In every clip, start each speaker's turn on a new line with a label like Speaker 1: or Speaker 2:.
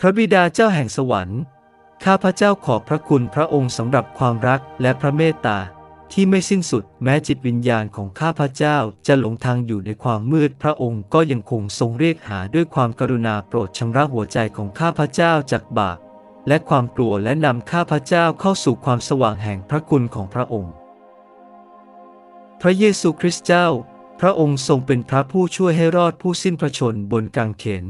Speaker 1: พระบิดาเจ้าแห่งสวรรค์ ข้าพระเจ้าขอบพระคุณพระองค์สำหรับความรักและพระเมตตาที่ไม่สิ้นสุดแม้จิตวิญญาณของข้าพระเจ้าจะหลงทางอยู่ในความมืดพระองค์ก็ยังคงทรงเรียกหาด้วยความกรุณาโปรดชำระหัวใจของข้าพระเจ้าจากบาปและความกลัวและนำข้าพระเจ้าเข้าสู่ความสว่างแห่งพระคุณของพระองค์ พระเยซูคริสต์เจ้า พระองค์ทรงเป็นพระผู้ช่วยให้รอดผู้สิ้นพระชนบนกางเขน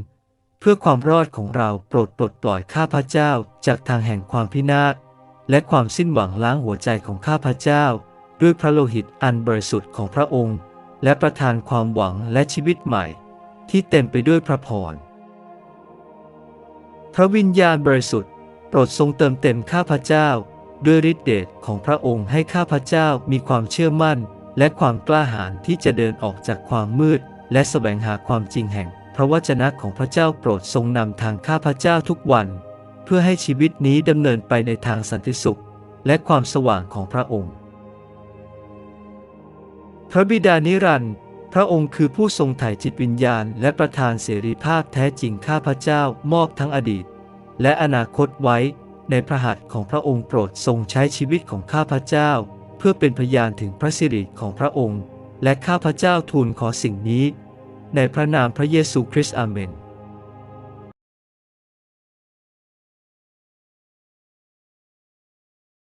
Speaker 1: เพื่อความรอดของเราโปรดปลดปล่อยข้าพเจ้าจากทางแห่งความพินาศและความสิ้นหวังล้างหัวใจของข้าพเจ้า ด้วยพระโลหิตอันบริสุทธิ์ของพระองค์ และประทานความหวังและชีวิตใหม่ ที่เต็มไปด้วยพระพร พระวิญญาณบริสุทธิ์โปรดทรงเติมเต็มข้าพเจ้า ด้วยฤทธิเดชของพระองค์ให้ข้าพเจ้ามีความเชื่อมั่น และความกล้าหาญที่จะเดินออกจากความมืด และแสวงหาความจริงแห่ง พระวจนะของพระเจ้าโปรดทรงนำทางข้าพระเจ้าทุกวัน เพื่อให้ชีวิตนี้ดำเนินไปในทางสันติสุข และความสว่างของพระองค์ พระบิดานิรันดร์พระองค์คือผู้ทรงไถ่จิตวิญญาณ และประทานเสรีภาพแท้จริงข้าพระเจ้ามอบทั้งอดีต และอนาคตไว้ในพระหัตถ์ของพระองค์โปรดทรงใช้ชีวิตของข้าพเจ้า เพื่อเป็นพยานถึงพระสิริของพระองค์ และข้าพเจ้าทูลขอสิ่งนี้ ในพระนามพระเยซูคริสต์อาเมน